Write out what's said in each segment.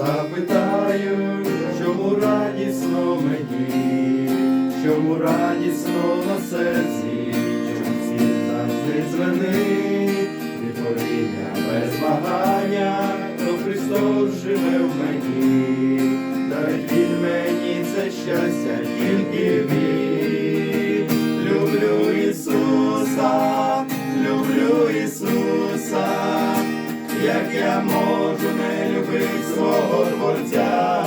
запитаю, чому радісно мені, чому радісно на серці, чому світ завжди відтворення без вагання, то Христос живе в мені, дай він мені це щастя, тільки він. Люблю Ісуса, люблю Ісуса, як я можу не любити свого Творця,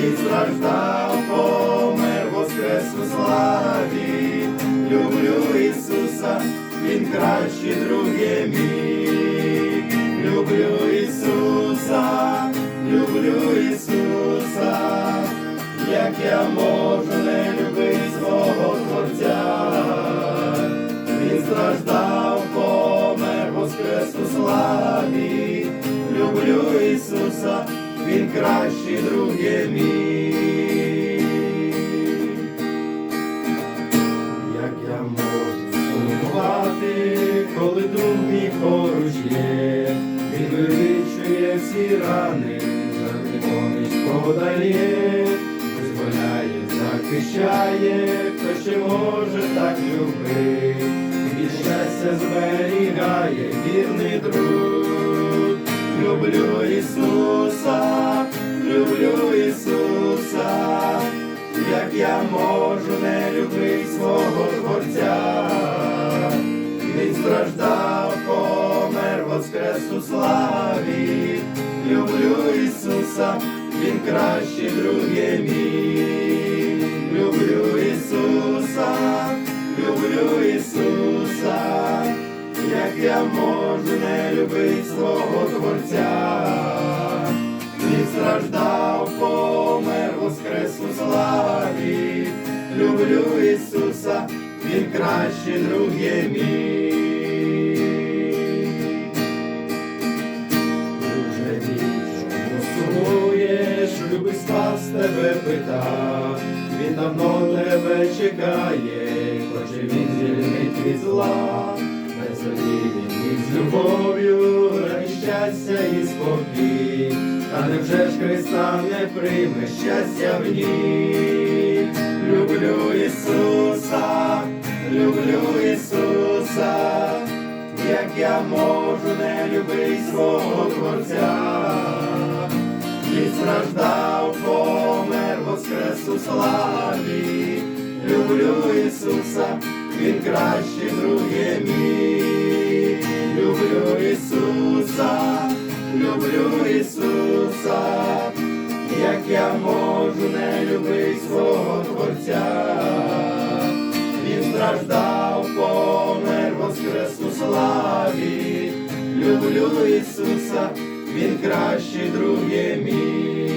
Він страждав, помер, воскрес у славі, люблю Ісуса, Він кращий друге мій, люблю Ісуса, люблю Ісуса, як я можу не любити свого Творця, Він страждав, воскрес у славі, Ісуса, Він кращий друге мій. Як я можу сумувати, коли друг мій поруч є, він вилічує всі рани, завжди поміч подає, визволяє, захищає, хто ще може так любити, від щастя зберігає вірний друг. Люблю Ісуса, люблю Ісуса, як я можу не любити свого Творця, Він страждав, помер, воскрес у славі, люблю Ісуса, Він кращий можу не любити свого Творця. Він страждав, помер, воскрес у славі, люблю Ісуса, Він кращий друге мій. Друже мій, чому сумуєш, любий спас тебе пита, він давно тебе чекає, хоче він звільнить від зла, без любов'ю, раді щастя і спокій, та невже ж Христа не прийме щастя в ній? Люблю Ісуса, люблю Ісуса, як я можу не любити свого Творця. Він страждав, помер, воскрес у славі, люблю Ісуса, Він кращий друге мій, люблю Ісуса, люблю Ісуса, як я можу не любити свого Творця. Він страждав, помер, воскрес у славі, люблю Ісуса, Він кращий друге мій.